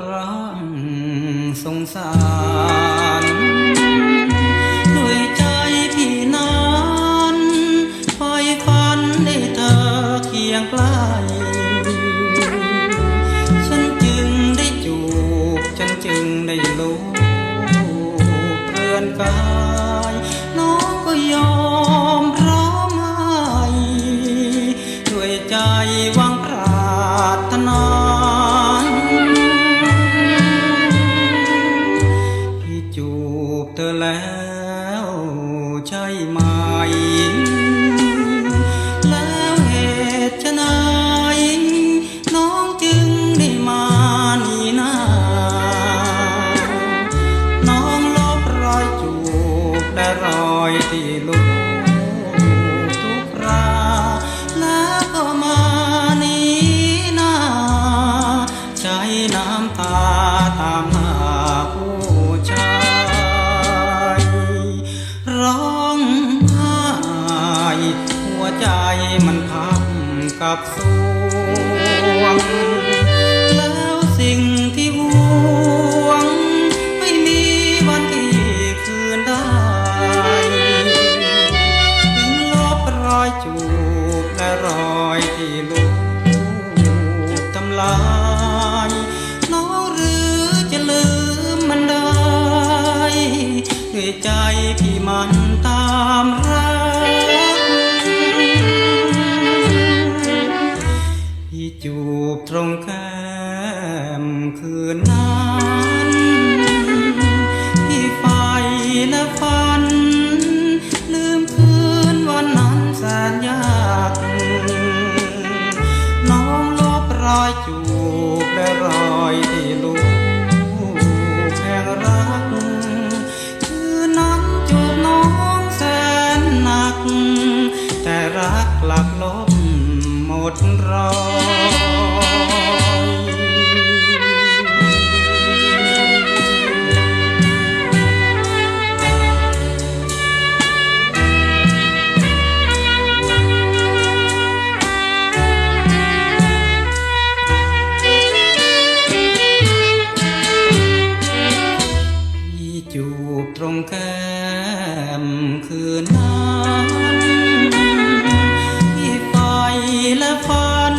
ร่างสงสารด้วยใจพี่นั้นคอยฝันได้เธอเคียงใกล้ฉันจึงได้จูบ ฉันจึงได้ลูบเพื่อนกายน้องก็ยอมร้องไห้ด้วยใจว่า บเธอแล้วใช่ไหม แล้วเหตุไฉนน้องจึงได้มานี่นาน้องลบรอยจูบและรอยที่ลูกทุกราแล้วก็มานี้นาใช้น้ำตาตามหา ใจมันพับกับสวง แล้วสิ่งที่หวง ไม่มีวันที่คืนได้ ถึงลบรอยจูบและรอยที่ลูกทำลายน้องหรือจะลืมมันได้ด้วยใจพี่มันตามรัก ตรงแก้มคืนนั้นพี่ไฟและฝัน ลืมคืนวันนั้นแสนยากน้องลบรอยจูบและรอยที่ลูกแห่งรัก คือนั้นจูบน้องแสนหนัก แต่รักหลักลบหมดรอย แก้มคืนนั้นพี่ไฟและฝัน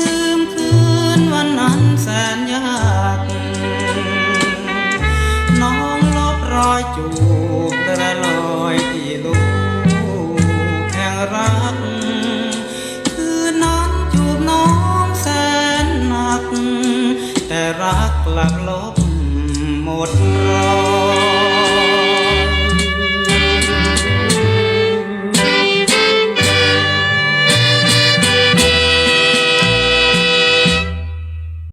ลืมคืนวันนั้นแสนยากน้องลบรอยจูบและรอยที่ลูกแห่งรัก คืนนั้นจูบน้องแสนหนัก แต่รักหลักลบหมดรอ